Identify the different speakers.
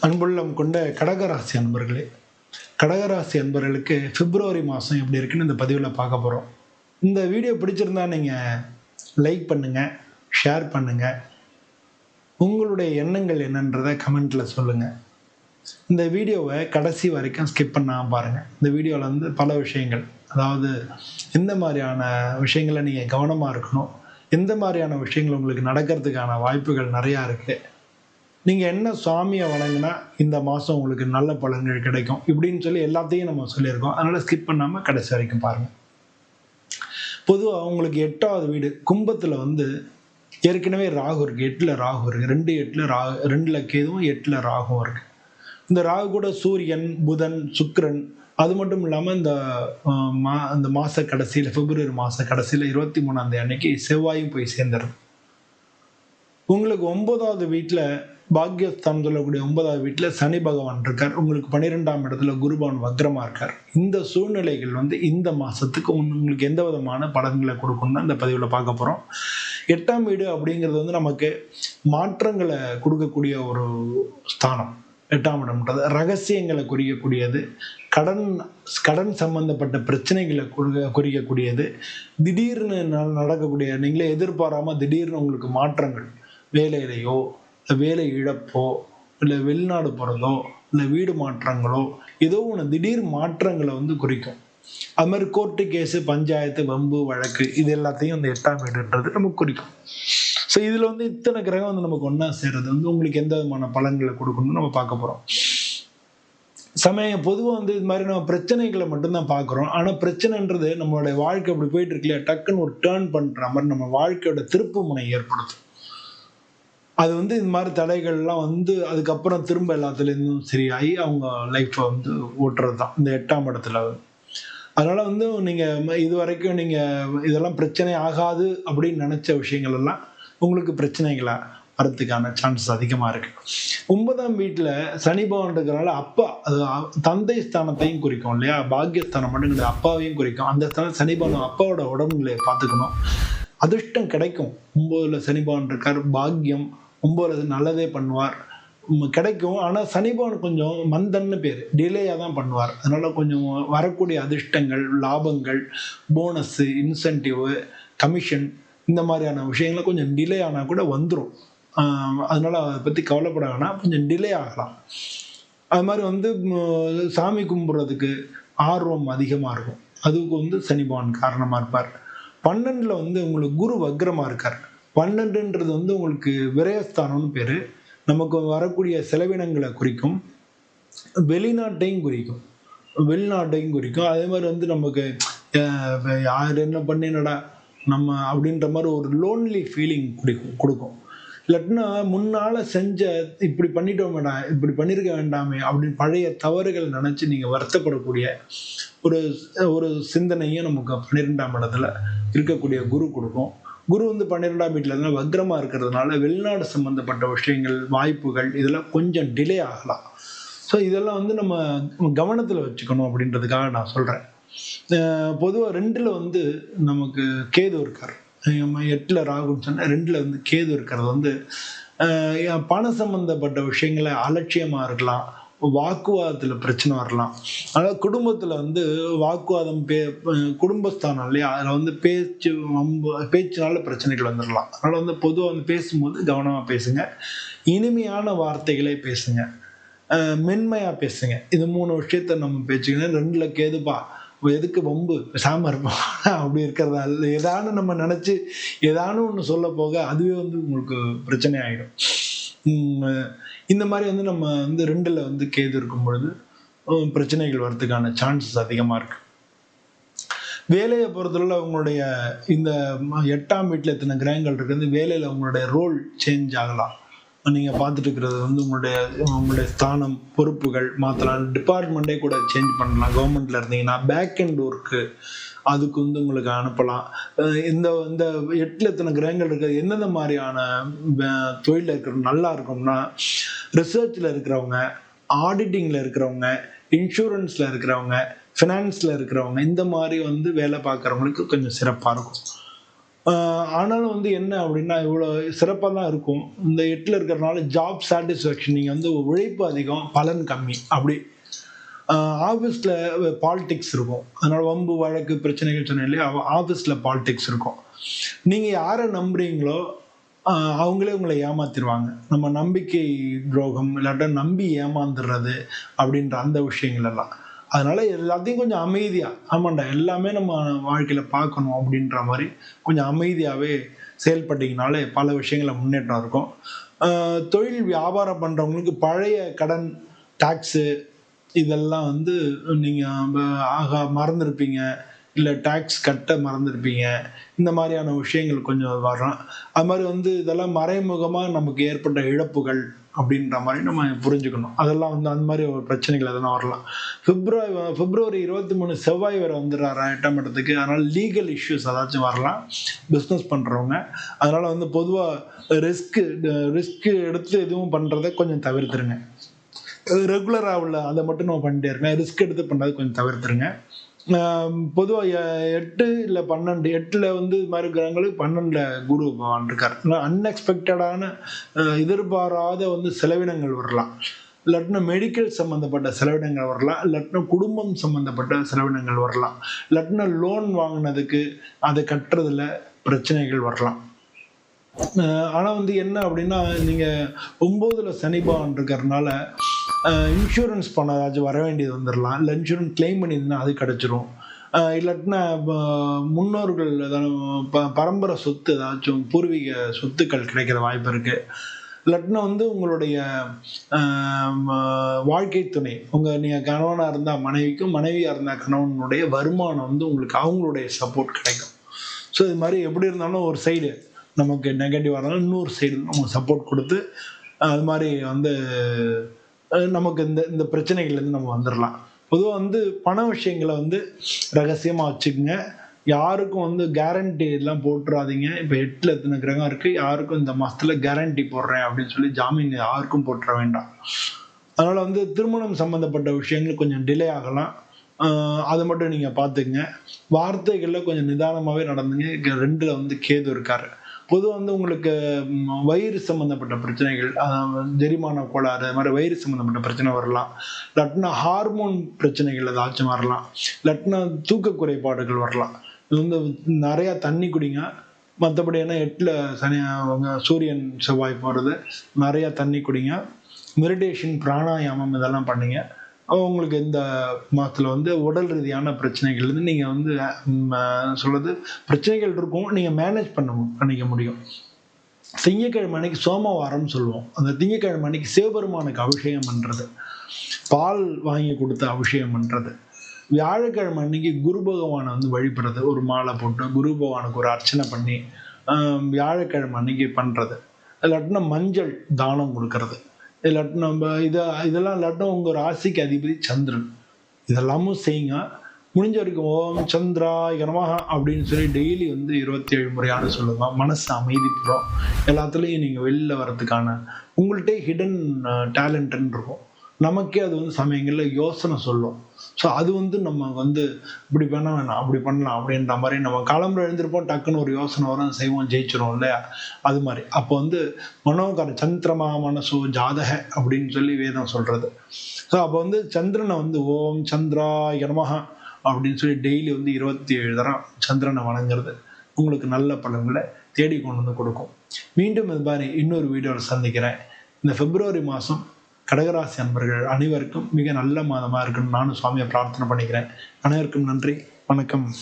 Speaker 1: அன்புள்ளம் கொண்ட கடகராசி அன்பர்களே கடகராசி அன்பர்களுக்கு பிப்ரவரி மாதம் எப்படி இருக்குன்னு இந்த பதிவில் பார்க்க போகிறோம் இந்த வீடியோ பிடிச்சிருந்தா நீங்கள் லைக் பண்ணுங்கள் ஷேர் பண்ணுங்கள் உங்களுடைய எண்ணங்கள் என்னன்றதை கமெண்ட்டில் சொல்லுங்கள் இந்த வீடியோவை கடைசி வரைக்கும் ஸ்கிப் பண்ணாமல் பாருங்கள் இந்த வீடியோவில் வந்து பல விஷயங்கள் அதாவது எந்த மாதிரியான விஷயங்களை நீங்கள் கவனமாக இருக்கணும் எந்த மாதிரியான விஷயங்கள் உங்களுக்கு நடக்கிறதுக்கான வாய்ப்புகள் நிறையா இருக்குது நீங்கள் என்ன சுவாமியை வணங்கினா இந்த மாதம் உங்களுக்கு நல்ல பலன்கள் கிடைக்கும். இப்படின்னு சொல்லி எல்லாத்தையும் நம்ம சொல்லியிருக்கோம். அதனால் ஸ்கிப் பண்ணாமல் கடைசி வரைக்கும் பாருங்கள் பொதுவாக உங்களுக்கு எட்டாவது வீடு கும்பத்தில் வந்து ஏற்கனவே ராகு இருக்குது எட்டில் ராகு இருக்குது ரெண்டு எட்டில் ரா ரெண்டில் கேதுவும் எட்டில் ராகும் இருக்குது இந்த ராகு கூட சூரியன் புதன் சுக்கரன் அது மட்டும் இல்லாமல் இந்த மா இந்த மாத கடைசியில் பிப்ரவரி மாத கடைசியில் இருபத்தி மூணாந்தேதி அன்னைக்கு செவ்வாயும் போய் சேர்ந்துடும் உங்களுக்கு ஒன்பதாவது வீட்டில் பாக்யஸ்தானம் சொல்லக்கூடிய ஒன்பதாவது வீட்டில் சனி பகவான் இருக்கார். உங்களுக்கு பன்னிரெண்டாம் இடத்துல குருபான் வக்ரமா இருக்கார். இந்த சூழ்நிலைகள் வந்து இந்த மாதத்துக்கு உங்களுக்கு எந்த விதமான பலன்களை கொடுக்கணும்னு இந்த பதிவில் பார்க்க போகிறோம் எட்டாம் வீடு அப்படிங்கிறது வந்து நமக்கு மாற்றங்களை கொடுக்கக்கூடிய ஒரு ஸ்தானம். எட்டாம் இடம்ன்றது ரகசியங்களை குறிக்கக்கூடியது. கடன் கடன் சம்பந்தப்பட்ட பிரச்சனைகளை குறிக்க குறிக்கக்கூடியது. திடீர்னு நடக்கக்கூடிய நீங்களே எதிர்பாராமல் திடீர்னு உங்களுக்கு மாற்றங்கள். வேலையிலையோ வேலை இழப்போ இல்லை வெளிநாடு போகிறதோ இல்லை வீடு மாற்றங்களோ ஏதோ ஒன்று திடீர் மாற்றங்களை வந்து குறிக்கும். அது மாதிரி கோர்ட்டு கேஸு பஞ்சாயத்து வம்பு வழக்கு இது எல்லாத்தையும் அந்த எட்டாம் வீடுன்றது நமக்கு குறிக்கும். ஸோ இதில் வந்து இத்தனை கிரகம் வந்து நமக்கு ஒன்றா சேர்றது வந்து உங்களுக்கு எந்த விதமான பலன்களை கொடுக்கணும்னு நம்ம பார்க்க போகிறோம் சமயம் பொதுவாக வந்து இது மாதிரி நம்ம பிரச்சனைகளை மட்டும்தான் பார்க்குறோம். ஆனால் பிரச்சனைன்றது நம்மளுடைய வாழ்க்கை அப்படி போயிட்டு இருக்கு இல்லையா? டக்குன்னு ஒரு டேர்ன் பண்ணுற மாதிரி நம்ம வாழ்க்கையோட திருப்பு முனை ஏற்படுத்தும். அது வந்து இந்த மாதிரி தடைகள்லாம் வந்து அதுக்கப்புறம் திரும்ப எல்லாத்துலேருந்தும் சரியாகி அவங்க லைஃப்பை வந்து ஓட்டுறது தான் இந்த எட்டாம் இடத்துல. அதனால வந்து நீங்கள் இது வரைக்கும் நீங்கள் இதெல்லாம் பிரச்சனை ஆகாது அப்படின்னு நினச்ச விஷயங்கள் எல்லாம் உங்களுக்கு பிரச்சனைகளா வரத்துக்கான சான்சஸ் அதிகமாக இருக்கு. ஒன்பதாம் வீட்டில் சனி பவன் இருக்கிறனால அப்பா அது தந்தை ஸ்தானத்தையும் குறிக்கும் இல்லையா? பாக்கியஸ்தானம் மட்டும் கிடையாது அப்பாவையும் குறிக்கும். அந்த ஸ்தானம் சனி பவன் அப்பாவோட உடம்புகளை பார்த்துக்கணும். அதிர்ஷ்டம் கிடைக்கும். ஒன்பதுல சனி பவன் இருக்கார் பாக்கியம் ஒன்பதுல நல்லதே பண்ணுவார். கிடைக்கும். ஆனால் சனிபவன் கொஞ்சம் மந்தன்னு பேர். டிலேயாக தான் பண்ணுவார். அதனால் கொஞ்சம் வரக்கூடிய அதிர்ஷ்டங்கள் லாபங்கள் போனஸ்ஸு இன்சென்டிவ் கமிஷன் இந்த மாதிரியான விஷயங்களை கொஞ்சம் டிலே ஆனால் கூட வந்துடும் அதனால் அதை பற்றி கவலைப்பட வேணாம். கொஞ்சம் டிலே ஆகலாம். அது மாதிரி வந்து சாமி கும்பிட்றதுக்கு ஆர்வம் அதிகமாக இருக்கும். அதுக்கு வந்து சனிபவன் காரணமாக இருப்பார். பன்னெண்டில் வந்து உங்களுக்கு குரு வக்ரமாக இருக்கார். பன்னெண்டுன்றது வந்து உங்களுக்கு விரயஸ்தானம்னு பேர். நமக்கு வரக்கூடிய செலவினங்களை குறிக்கும். வெளிநாட்டையும் குறிக்கும். வெளிநாட்டையும் குறிக்கும். அதே மாதிரி வந்து நமக்கு யார் என்ன பண்ணினடா நம்ம அப்படின்ற மாதிரி ஒரு லோன்லி ஃபீலிங் கொடுக்கும் கொடுக்கும். இல்லாட்டினா முன்னால் செஞ்ச இப்படி பண்ணிட்டோமேடா இப்படி பண்ணியிருக்க வேண்டாமே அப்படின்னு பழைய தவறுகள் நினச்சி நீங்கள் வருத்தப்படக்கூடிய ஒரு ஒரு சிந்தனையும் நமக்கு பன்னிரெண்டாம் இடத்துல இருக்கக்கூடிய குரு கொடுக்கும். குரு வந்து பன்னிரெண்டாம் வீட்டில் இருந்தால் வக்ரமாக இருக்கிறதுனால வெளிநாடு சம்மந்தப்பட்ட விஷயங்கள் வாய்ப்புகள் இதெல்லாம் கொஞ்சம் டிலே ஆகலாம். ஸோ இதெல்லாம் வந்து நம்ம கவனத்தில் வச்சுக்கணும் அப்படின்றதுக்காக நான் சொல்கிறேன் பொதுவாக ரெண்டில் வந்து நமக்கு கேது இருக்கார். எட்டில் ராகுன்னு சொன்னால் ரெண்டில் வந்து கேது இருக்கிறது வந்து பணம் பண சம்மந்தப்பட்ட விஷயங்களை அலட்சியமாக இருக்கலாம். வாக்குவாதத்தில் பிரச்சனை வரலாம். அதனால் குடும்பத்தில் வந்து வாக்குவாதம் பே குடும்பஸ்தானம் இல்லையா? அதில் வந்து பேச்சு வம்பு பேச்சினால பிரச்சனைகள் வந்துடலாம் அதனால் வந்து பொதுவாக வந்து பேசும்போது கவனமாக பேசுங்க. இனிமையான வார்த்தைகளை பேசுங்க. மென்மையாக மென்மையா பேசுங்க. இது மூணு விஷயத்த நம்ம பேச்சுக்கணும். ரெண்டுல கேதுப்பா எதுக்கு வம்பு? பேசாம இருப்போம். அப்படி இருக்கிறதா? இல்லை ஏதானு நம்ம நினச்சி ஏதானு ஒன்று சொல்ல போக அதுவே வந்து உங்களுக்கு பிரச்சனை ஆகிடும் இந்த மாதிரி வந்து நம்ம வந்து ரெண்டில் வந்து கேது இருக்கும் பொழுது பிரச்சனைகள் வர்றதுக்கான சான்சஸ் அதிகமாக இருக்கு. வேலையை பொறுத்தவரை அவங்களுடைய இந்த ம- எட்டாம் வீட்டில் எத்தனை கிரகங்கள் இருக்குது வேலையில் அவங்களுடைய ரோல் சேஞ்ச் ஆகலாம். நீங்கள் பார்த்துட்டு இருக்கிறது வந்து உங்களுடைய உங்களுடைய ஸ்தானம் பொறுப்புகள் மாற்றலாம் டிபார்ட்மெண்ட்டே கூட சேஞ்ச் பண்ணலாம். கவர்மெண்ட்டில் இருந்தீங்கன்னா பேக் அண்ட் ஒர்க்கு அதுக்கு வந்து உங்களுக்கு அனுப்பலாம். இந்த இந்த எட்டில் எத்தனை கிரகங்கள் இருக்குது எந்தெந்த மாதிரியான தொழிலில் இருக்கிற நல்லா இருக்கும்னா ரிசர்ச்சில் இருக்கிறவங்க ஆடிட்டிங்கில் இருக்கிறவங்க இன்சூரன்ஸில் இருக்கிறவங்க ஃபினான்ஸில் இருக்கிறவங்க இந்த மாதிரி வந்து வேலை பார்க்குறவங்களுக்கு கொஞ்சம் சிறப்பாக இருக்கும். ஆனாலும் வந்து என்ன அப்படின்னா இவ்வளோ சிறப்பாக தான் இருக்கும். இந்த எட்டில் இருக்கிறனால ஜாப் சாட்டிஸ்ஃபேக்ஷன் நீங்கள் வந்து உழைப்பு அதிகம் பலன் கம்மி. அப்படி. ஆஃபீஸில் பாலிடிக்ஸ் இருக்கும். அதனால் வம்பு வழக்கு பிரச்சனைகள் சொன்னேன் இல்லையா? ஆஃபீஸில் பாலிடிக்ஸ் இருக்கும். நீங்கள் யாரை நம்புறீங்களோ அவங்களே உங்களை ஏமாத்திடுவாங்க நம்ம நம்பிக்கை துரோகம் இல்லாட்டா நம்பி ஏமாந்துடுறது அப்படின்ற அந்த விஷயங்கள் எல்லாம். அதனால எல்லாத்தையும் கொஞ்சம் அமைதியா ஆமாண்டா எல்லாமே நம்ம வாழ்க்கையில பார்க்கணும் அப்படின்ற மாதிரி கொஞ்சம் அமைதியாவே செயல்பட்டீங்கனாலே பல விஷயங்கள முன்னேற்றம் இருக்கும். தொழில் வியாபாரம் பண்றவங்களுக்கு பழைய கடன் டாக்ஸு இதெல்லாம் வந்து நீங்கள் ஆகா மறந்துருப்பீங்க. இல்லை டேக்ஸ் கட்ட மறந்துருப்பீங்க. இந்த மாதிரியான விஷயங்கள் கொஞ்சம் வரும் அது மாதிரி வந்து இதெல்லாம் மறைமுகமாக நமக்கு ஏற்பட்ட இழப்புகள் அப்படின்ற மாதிரி நம்ம புரிஞ்சுக்கணும். அதெல்லாம் வந்து அந்த மாதிரி ஒரு பிரச்சனைகள் எதனா வரலாம். பிப்ரவரி பிப்ரவரி இருபத்தி மூணு செவ்வாய் வரை வந்துடுறாரு எட்டாம் இடத்துக்கு. அதனால் லீகல் இஷ்யூஸ் ஏதாச்சும் வரலாம். பிஸ்னஸ் பண்ணுறவங்க அதனால் வந்து பொதுவாக ரிஸ்க்கு ரிஸ்க்கு எடுத்து எதுவும் பண்ணுறதை கொஞ்சம் தவிர்த்துருங்க. ரெகுலராக உள்ள அதை மட்டும் நம்ம பண்ணிட்டே இருக்கேன் ரிஸ்க் எடுத்து பண்ணுறது கொஞ்சம் தவிர்த்துருங்க. பொதுவாக எட்டு இல்லை பன்னெண்டு எட்டில் வந்து இது மாதிரி கிரகங்களுக்கு பன்னெண்டில் குரு பகவான் இருக்கார். அன்எக்ஸ்பெக்டடான எதிர்பாராத வந்து செலவினங்கள் வரலாம். இல்லாட்டினா மெடிக்கல் சம்மந்தப்பட்ட செலவினங்கள் வரலாம். இல்லாட்டினா குடும்பம் சம்மந்தப்பட்ட செலவினங்கள் வரலாம். இல்லாட்டினா லோன் வாங்கினதுக்கு அதை கட்டுறதுல பிரச்சனைகள் வரலாம். ஆனால் வந்து என்ன அப்படின்னா நீங்கள் ஒம்போதில் சனி இருக்கிறதுனால இன்சூரன்ஸ் பண்ண ஏதாச்சும் வர வேண்டியது வந்துடலாம் இல்லை இன்சூரன்ஸ் கிளைம் பண்ணியிருந்தா அது கிடச்சிரும். இல்லாட்டினா முன்னோர்கள் ஏதாவது ப பரம்பரை சொத்து ஏதாச்சும் பூர்வீக சொத்துக்கள் கிடைக்கிற வாய்ப்பு இருக்குது இல்லாட்டினா வந்து உங்களுடைய வாழ்க்கை துணை உங்கள் நீங்கள் கணவனாக இருந்தால் மனைவிக்கும் மனைவியாக இருந்தால் கணவனுடைய வருமானம் வந்து உங்களுக்கு அவங்களுடைய சப்போர்ட் கிடைக்கும். ஸோ இது மாதிரி எப்படி இருந்தாலும் ஒரு சைடு நமக்கு நெகட்டிவாக இருந்தாலும் இன்னொரு சைடு நமக்கு சப்போர்ட் கொடுத்து அது மாதிரி வந்து நமக்கு இந்த இந்த பிரச்சனைகள்லேருந்து நம்ம வந்துடலாம் பொதுவாக வந்து பண விஷயங்களை வந்து ரகசியமாக வச்சுக்கோங்க. யாருக்கும் வந்து கேரண்டி எல்லாம் போட்டுறாதீங்க. இப்போ எட்டில் எத்தனை கிரகம் இருக்குது யாருக்கும் இந்த மாதத்தில் கேரண்டி போடுறேன் அப்படின்னு சொல்லி ஜாமீன் யாருக்கும் போட்டுற வேண்டாம். அதனால் வந்து திருமணம் சம்மந்தப்பட்ட விஷயங்கள் கொஞ்சம் டிலே ஆகலாம். அதை மட்டும் நீங்கள் பார்த்துக்குங்க. வார்த்தைகளில் கொஞ்சம் நிதானமாகவே நடந்துங்க. ரெண்டில் வந்து கேது இருக்காரு. பொதுவாக வந்து உங்களுக்கு வயிறு சம்மந்தப்பட்ட பிரச்சனைகள் ஜெரிமான கோளாறு அது மாதிரி வயிறு சம்மந்தப்பட்ட பிரச்சனை வரலாம். இல்லாட்டினா ஹார்மோன் பிரச்சனைகள் ஏதாச்சும் வரலாம். இல்லாட்டினா தூக்க குறைபாடுகள் வரலாம். இது வந்து நிறையா தண்ணி குடிங்க. மற்றபடி ஏன்னா எட்டில் சனி அவங்க சூரியன் செவ்வாய் போகிறது நிறையா தண்ணி குடிங்க. மெடிடேஷன் பிராணாயாமம் இதெல்லாம் பண்ணுங்கள் உங்களுக்கு இந்த மாதத்தில் வந்து உடல் ரீதியான பிரச்சனைகள் இருந்து நீங்கள் வந்து சொல்கிறது பிரச்சனைகள் இருக்கும் நீங்கள் மேனேஜ் பண்ண மு- பண்ணிக்க முடியும். திங்கக்கிழமை அன்னைக்கு சோமவாரம் சொல்லுவோம். அந்த திங்கக்கிழமை அன்னைக்கு சிவபெருமானுக்கு அபிஷேகம் பண்ணுறது பால் வாங்கி கொடுத்து அபிஷேகம் பண்ணுறது வியாழக்கிழமை அன்னைக்கு குரு பகவானை வந்து வழிபடுறது. ஒரு மாலை போட்டு குரு பகவானுக்கு ஒரு அர்ச்சனை பண்ணி வியாழக்கிழமை அன்னைக்கு பண்ணுறது இல்லாட்டினா மஞ்சள் தானம் கொடுக்கறது. இல்லாட்டி நம்ம இதை இதெல்லாம் இல்லாட்டும் உங்கள் ராசிக்கு அதிபதி சந்திரன். இதெல்லாமும் செய்யுங்க. முடிஞ்ச வரைக்கும் ஓம் சந்திரா கனமாக அப்படின்னு சொல்லி டெய்லி வந்து இருபத்தி ஏழு முறையான சொல்லுங்க. மனசு அமைதி எல்லாத்துலேயும் நீங்கள் வெளியில் வர்றதுக்கான உங்கள்கிட்ட ஹிடன் டேலண்ட்னு இருக்கும். நமக்கே அது வந்து சமயங்களில் யோசனை சொல்லும். ஸோ அது வந்து நம்ம வந்து இப்படி பண்ண வேணாம் அப்படி பண்ணலாம் அப்படின்ற மாதிரி நம்ம கிளம்புற எழுந்திருப்போம் டக்குன்னு ஒரு யோசனை வரும் செய்வோம் ஜெயிச்சிரும் இல்லையா? அது மாதிரி. அப்போ வந்து மனோகர சந்திரமா மனசோ ஜாதக அப்படின்னு சொல்லி வேதம் சொல்றது. ஸோ அப்போ வந்து சந்திரனை வந்து ஓம் சந்திரா நமஹ அப்படின்னு சொல்லி டெய்லி வந்து இருபத்தி ஏழு தரம் சந்திரனை வணங்குறது. உங்களுக்கு நல்ல பலன்களை தேடி கொண்டு வந்து கொடுக்கும். மீண்டும் இது மாதிரி இன்னொரு வீடியோவில் சந்திக்கிறேன். இந்த பிப்ரவரி மாதம் கடகராசி அன்பர்கள் அனைவருக்கும் மிக நல்ல மாதமாக இருக்குன்னு நானும் சுவாமியை பிரார்த்தனை பண்ணிக்கிறேன். அனைவருக்கும் நன்றி. வணக்கம்.